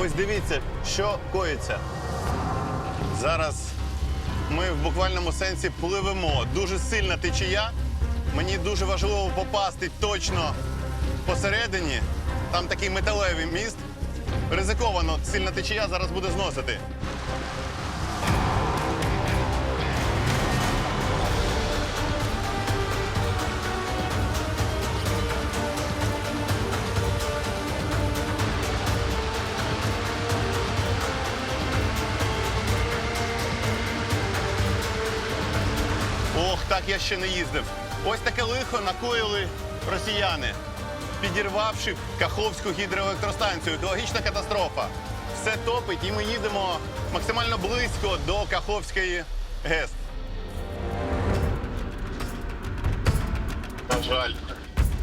Ось дивіться, що коїться. Зараз ми в буквальному сенсі пливемо. Дуже сильна течія. Мені дуже важливо попасти точно посередині. Там такий металевий міст. Ризиковано, сильна течія зараз буде зносити. Ох, так я ще не їздив. Ось таке лихо накоїли росіяни, підірвавши Каховську гідроелектростанцію. Екологічна катастрофа. Все топить, і ми їдемо максимально близько до Каховської ГЕС. На жаль,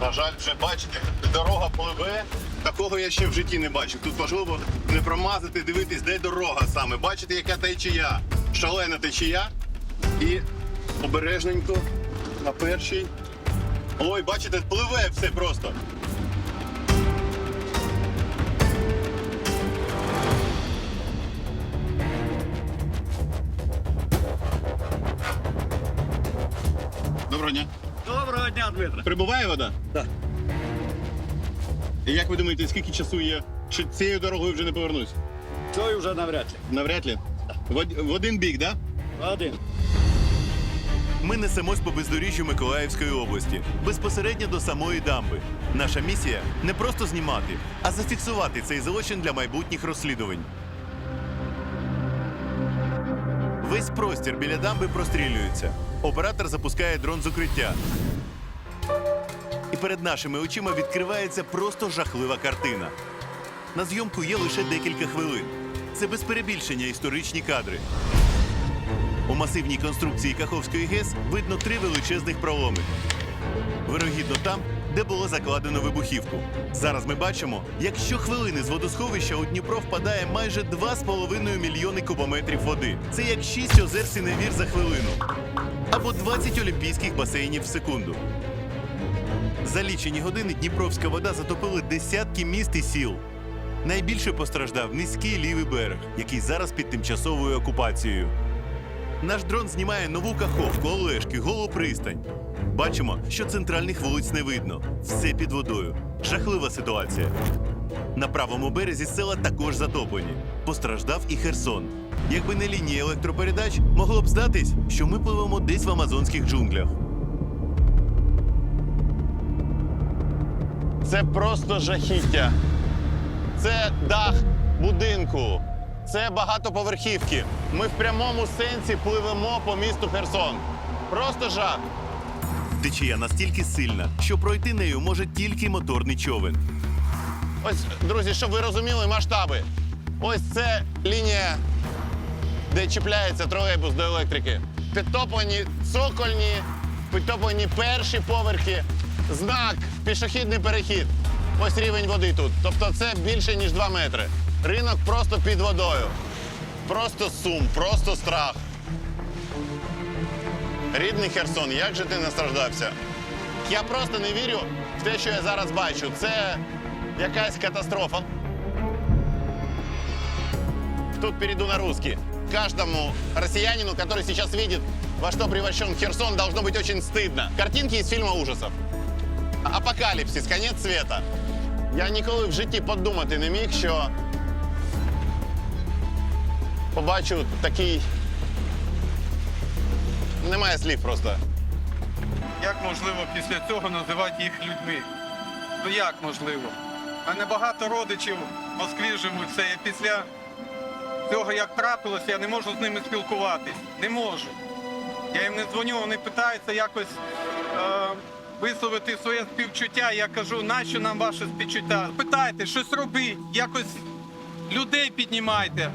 на жаль, вже бачите, дорога пливе. Такого я ще в житті не бачив. Тут важливо не промазати, дивитись, де дорога саме. Бачите, яка течія, шалена течія. І обережненько на першій. Ой, бачите, пливе все просто. Доброго дня. Доброго дня, Дмитро. Прибуває вода? Так. І як ви думаєте, скільки часу є? Чи цією дорогою вже не повернусь? Цього вже навряд ли. Навряд ли. В, в один бік, так? Да? Один. Ми несемось по бездоріжжю Миколаївської області, безпосередньо до самої дамби. Наша місія не просто знімати, а зафіксувати цей злочин для майбутніх розслідувань. Весь простір біля дамби прострілюється. Оператор запускає дрон з укриття. І перед нашими очима відкривається просто жахлива картина. На зйомку є лише декілька хвилин. Це без перебільшення історичні кадри. У масивній конструкції Каховської ГЕС видно три величезних проломи. Вирогідно там, де було закладено вибухівку. Зараз ми бачимо, як щохвилини з водосховища у Дніпро впадає майже 2,5 мільйони кубометрів води. Це як 6 озер Синевір за хвилину. Або 20 олімпійських басейнів в секунду. За лічені години Дніпровська вода затопила десятки міст і сіл. Найбільше постраждав низький лівий берег, який зараз під тимчасовою окупацією. Наш дрон знімає нову каховку, Олешки, голу пристань. Бачимо, що центральних вулиць не видно. Все під водою. Жахлива ситуація. На правому березі села також затоплені. Постраждав і Херсон. Якби не лінії електропередач, могло б здатись, що ми пливемо десь в амазонських джунглях. Це просто жахіття. Це дах будинку. Це багатоповерхівки. Ми в прямому сенсі пливемо по місту Херсон. Просто жах. Течія настільки сильна, що пройти нею може тільки моторний човен. Ось, друзі, щоб ви розуміли масштаби. Ось це лінія, де чіпляється тролейбус до електрики. Підтоплені цокольні, підтоплені перші поверхи, знак, пішохідний перехід. Ось рівень води тут. Тобто це більше, ніж 2 метри. Ринок просто під водою. Просто сум, просто страх. Рідний Херсон, як же ти не страждався? Я просто не вірю в те, що я зараз бачу. Це якась катастрофа. Тут перейду на русский. Каждому россиянину, который сейчас видит, во что превращен Херсон, должно быть очень стыдно. Картинки из фильма ужасов. Апокаліпсис, конець света. Я ніколи в житті подумати не міг, що побачу такий. Немає слів просто. Як можливо після цього називати їх людьми? Ну як можливо? А небагато родичів в Москві живуть це. І після цього, як трапилося, я не можу з ними спілкуватись. Не можу. Я їм не дзвоню, вони питаються якось е, висловити своє співчуття. Я кажу, нащо нам ваше співчуття? Питайте, щось робіть, якось людей піднімайте.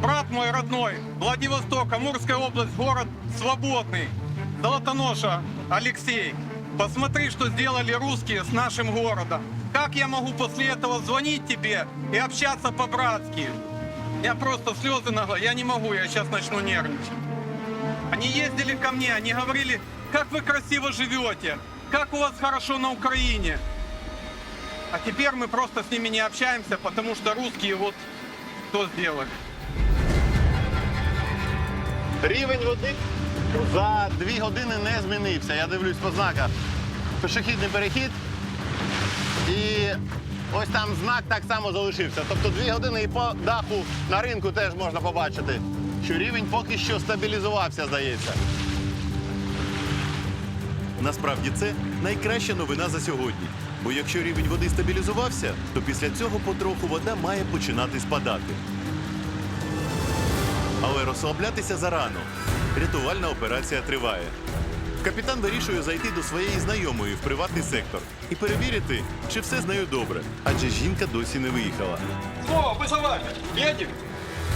Брат мой родной, Владивосток, Амурская область, город свободный. Золотоноша Алексей. Посмотри, что сделали русские с нашим городом. Как я могу после этого звонить тебе и общаться по-братски? Я просто слезы на. Я не могу, я сейчас начну нервничать. Они ездили ко мне, они говорили, как вы красиво живете, как у вас хорошо на Украине. А теперь мы просто с ними не общаемся, потому что русские вот что сделали. Рівень води за дві години не змінився. Я дивлюсь по знаках. Пішохідний перехід. І ось там знак так само залишився. Тобто дві години і по даху на ринку теж можна побачити, що рівень поки що стабілізувався, здається. Насправді це найкраща новина за сьогодні. Бо якщо рівень води стабілізувався, то після цього потроху вода має починати спадати. Але розслаблятися зарано. Рятувальна операція триває. Капітан вирішує зайти до своєї знайомої в приватний сектор і перевірити, чи все з нею добре, адже жінка досі не виїхала. О, визивайте! Їдем!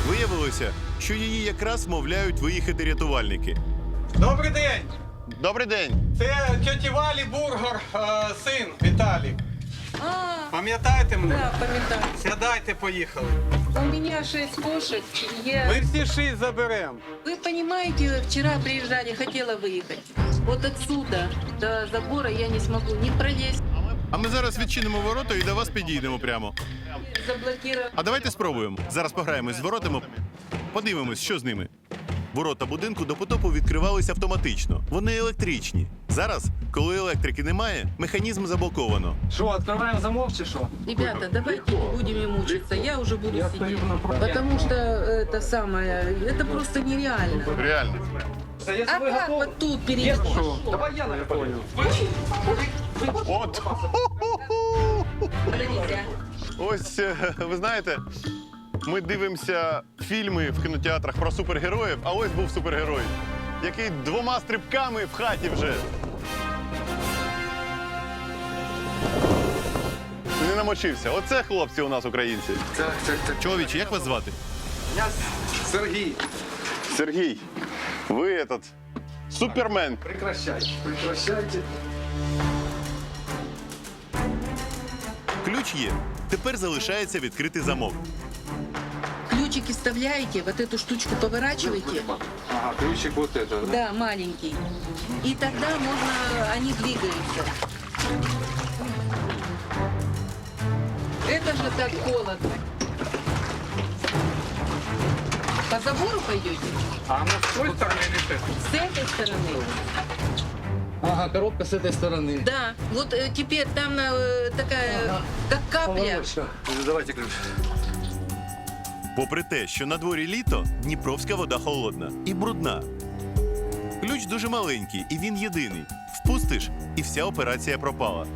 Виявилося, що її якраз мовляють виїхати рятувальники. Добрий день! Добрий день. Це тьоті Валі Бургер, е, син Віталій. Пам'ятаєте мене? да, пам'ятаю. Сядайте, поїхали. У меня шесть кошек. Я... Ми всі шість заберемо. Вы понимаете, вчера приезжали, хотела выехать. Вот отсюда до забора я не смогу не пролезть, А ми зараз відчинимо ворота і до вас підійдемо прямо. заблокировать. А давайте спробуємо. Зараз пограємось з воротами. Подивимось, що з ними. Ворота будинку до потопу відкривалися автоматично. Вони електричні. Зараз, коли електрики немає, механізм заблоковано. Що, відкриваємо замок чи що? Ребята, давайте не будем и мучиться. Я уже буду Я сидеть. Потому что это самое, это просто нереально. Реально. Це я А как вот тут перейти? Давай я на понял. От. Подождите, Ось е, ви знаєте, ми дивимося фільми в кінотеатрах про супергероїв, а ось був супергерой, який двома стрибками в хаті вже. Не намочився. Оце хлопці у нас українці. Так, так, так. Чоловіче, як вас звати? Я Сергій. Сергій, ви этот супермен. Прекращайте, прекращайте. Ключ є. Тепер залишається відкрити замок. Ключики вставляете, вот эту штучку поворачиваете. Ага, ключик вот это, да? Да, маленький. И тогда можно, они двигаются. Это же так холодно. По забору пойдете? А ну з тої сторони літи. С этой стороны? Ага, коробка с этой стороны. Да. Вот э, теперь там э, такая, как капля. Давайте ключ. Попри те, що на дворі літо, дніпровська вода холодна і брудна. Ключ дуже маленький, і він єдиний. Впустиш, і вся операція пропала.